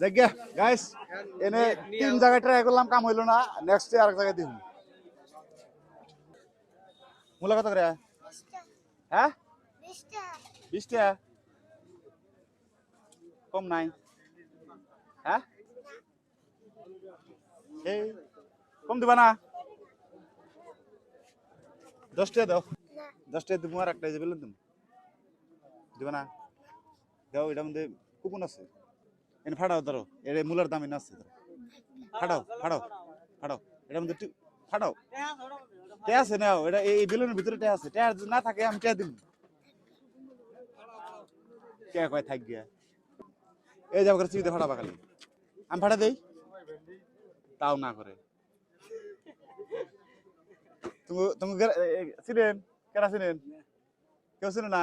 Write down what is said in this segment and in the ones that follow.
জায়গা গাইস এনে তিন জায়গায় ট্রাই করলাম, কাম হইল না। নেক্সট আর এক জায়গায় দিন মূলা কত করে? হ্যাঁ? বিশ কম নাই। হ্যাঁ? এই কম দিবা না? দশ টাকা দাও। দশ টাকা দিব আর একটা যাবে তুমি দিবা না? দাও, এটার মধ্যে কুপন আছে। এনে ফাটাও ধরো, এর মূলার দাম এনে আছে ধরো। ফাটাও ফাটাও ফাড়াও এটার মধ্যে ফাড়াও টে আছে, নাও, এটা এই বেলুনের ভিতরে টে আছে, টে না থাকে, আমি টে দিব কে কয় থাক গিয়া। এই যাব করে চিবিতে ফাড়াবা খালি। আমি ফাটা দেই? তাও না করে। তুমি তুমি চিনেন? কেনা চিনেন? কেউ চিনে না?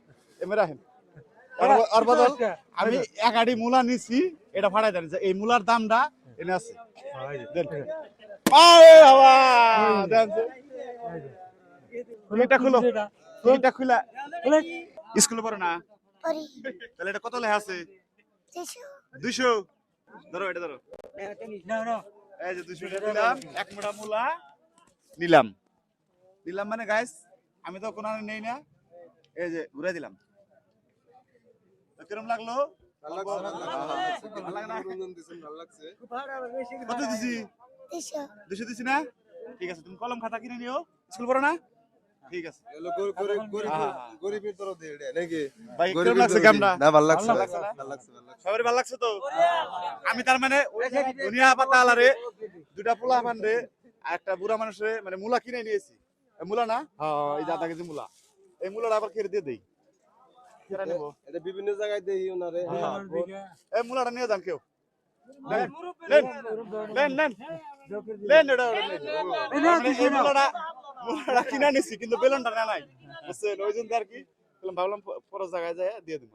রাখেন ওর বদল আমি এক আড়ি মূলা নিছি এটা ফাড়াই দেন। যে এই মূলার দামটা এনে আছে। আরে খুলো। খুলা স্কুলে পড়ো না? তাহলে এটা কত লেখা আছে? দুইশো। ধরো এটা ধরো। এই যে দুইশো টাকা এক মোটা মূলা নিলাম। নিলাম মানে গাইস আমি তো কোনো নেই না। এই যে ঘুরে দিলাম। কিরম লাগল? ভালো লাগে না? কত দিছি? দুশো। দিছি না? ঠিক আছে তুমি কলম খাতা কিনে নিও। স্কুল পড়ো না? ঠিক আছে। গরিবের তরফ দিয়ে নাকি? ভাই কিরম লাগছে গামটা না, ভালো লাগছে, ভালো লাগছে না? ভালো লাগছে, ভালো লাগছে। সবারই ভালো লাগছে তো? আমি তার মানে দুনিয়া পাতা আলারে দুটা পোলা পান্ডে আর একটা বুড়া মানুষের মানে মূলা কিনে নিয়েছি। মূলা না? হ্যাঁ এই দাদা কেজি মূলা। এই মূলাটা আবার খেয়ে দিয়ে দেই। কেরা নেব। এটা বিভিন্ন জায়গায় দেই ওনারে। এ মুলাটা নিয়ে যান কেউ। এটা ওটা নেন। এই মূলাটা মূলাটা কিনা নিছি কিন্তু বেলনটা না নাই। বুঝছেন? ওই জন্য আর কি বললাম ভাবলাম পরের জায়গায় যায় দিয়ে দিব।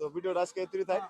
তো ভিডিওটা আজকে তুই থাক